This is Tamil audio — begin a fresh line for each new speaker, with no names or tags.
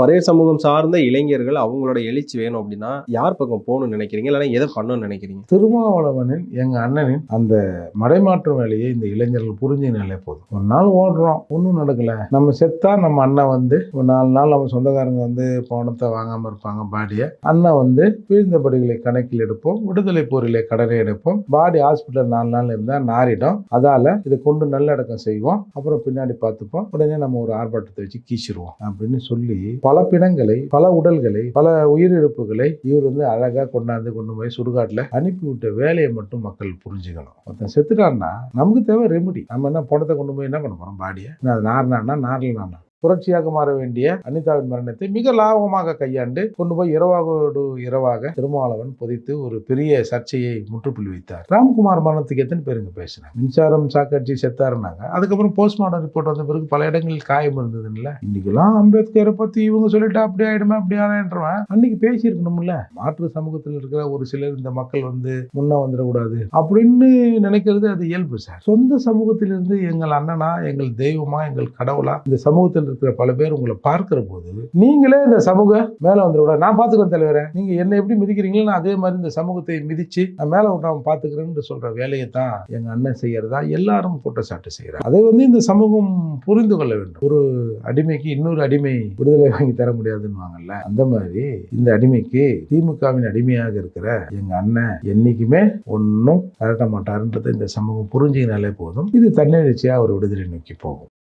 பழைய சமூகம் சார்ந்த இளைஞர்கள் அவங்களோட எழுச்சி வேணும் அப்படின்னா யார் பக்கம் போகணும்னு நினைக்கிறீங்க? இல்லைன்னா எதை பண்ணணும்னு நினைக்கிறீங்க?
திருமாவளவனின் எங்கள் அண்ணனின் அந்த மடைமாற்றம் வேலையை இந்த இளைஞர்கள் புரிஞ்சுனாலே போதும். ஒரு நாள் ஓடுறோம் ஒன்றும் நடக்கலை. நம்ம செத்தா நம்ம அண்ணன் வந்து ஒரு நாலு நாள் நம்ம சொந்தக்காரங்க வந்து பணத்தை வாங்காமல் இருப்பாங்க பாடியை. அண்ணன் வந்து வீழ்ந்தபடிகளை கணக்கில் எடுப்போம் விடுதலை போரிலே கடனை எடுப்போம். பாடி ஹாஸ்பிட்டல் நாலு நாள் இருந்தால் நாரிடும் அதால் இதை கொண்டு நல்லடக்கம் செய்வோம். அப்புறம் பின்னாடி பார்த்துப்போம். உடனே நம்ம ஒரு ஆர்ப்பாட்டத்தை வச்சு கீச்சிருவோம் அப்படின்னு சொல்லி பல பிணங்களை பல உடல்களை பல உயிரிழப்புகளை இவர் வந்து அழகா கொண்டாந்து கொண்டு போய் சுடுகாட்டில் அனுப்பிவிட்ட வேலையை மட்டும் மக்கள் புரிஞ்சுக்கணும். ஒருத்தன் செத்துட்டான்னா நமக்கு தேவை ரெமெடி நம்ம என்ன பணத்தை கொண்டு போய் என்ன பண்ண போறோம்? பாடியை நார்னானா நார்லனானா புரட்சியாக மாற வேண்டிய அனிதாவின் மரணத்தை மிக லாபமாக கையாண்டு கொண்டு போய் இரவாகோடு இரவாக திருமாவளவன் புதைத்து ஒரு பெரிய சர்ச்சையை முற்றுப்புள்ளி வைத்தார். ராம்குமார் மரணத்துக்கு எத்தனை பேருங்க பேசினாங்க? மின்சாரம் சாக்கட்சி செத்தாருனாங்க அதுக்கப்புறம் போஸ்ட்மார்ட்டம் ரிப்போர்ட் வந்த பிறகு பல இடங்களில் காயம் இருந்ததுல்ல இன்னைக்கெல்லாம் அம்பேத்கரை பத்தி இவங்க சொல்லிட்டு அப்படி ஆயிடுமே அப்படி ஆனேன்றவன். அன்னைக்கு பேசியிருக்கணும்ல? மாற்று சமூகத்தில் இருக்கிற ஒரு சிலர் இந்த மக்கள் வந்து முன்ன வந்துடக்கூடாது அப்படின்னு நினைக்கிறது அது இயல்பு சார். சொந்த சமூகத்திலிருந்து எங்கள் அண்ணனா எங்கள் தெய்வமா எங்கள் கடவுளா இந்த சமூகத்தில் இருக்கிற பல பேர் உங்களை பார்க்கிற போது நீங்களே இந்த சமூக மேல வந்துடக்கூடாது நான் பாத்துக்கிறேன் தலைவரை. நீங்க என்ன எப்படி மிதிக்கிறீங்களோ நான் அதே மாதிரி இந்த சமூகத்தை மிதிச்சு நான் மேல விட்டாம பாத்துக்கிறேன்னு சொல்ற வேலையை தான் எங்க அண்ணன் செய்யறதா? எல்லாரும் குற்றச்சாட்டு செய்கிறார் அதை வந்து இந்த சமூகம் புரிந்து கொள்ள வேண்டும். ஒரு அடிமைக்கு இன்னொரு அடிமை விடுதலை வாங்கி தர முடியாதுன்னு அந்த மாதிரி இந்த அடிமைக்கு திமுகவின் அடிமையாக இருக்கிற எங்க அண்ணன் என்னைக்குமே ஒன்றும் கரட்ட மாட்டாருன்றதை இந்த சமூகம் புரிஞ்சுக்கினாலே போதும். இது தன்னெழுச்சியாக ஒரு விடுதலை நோக்கி போகும்.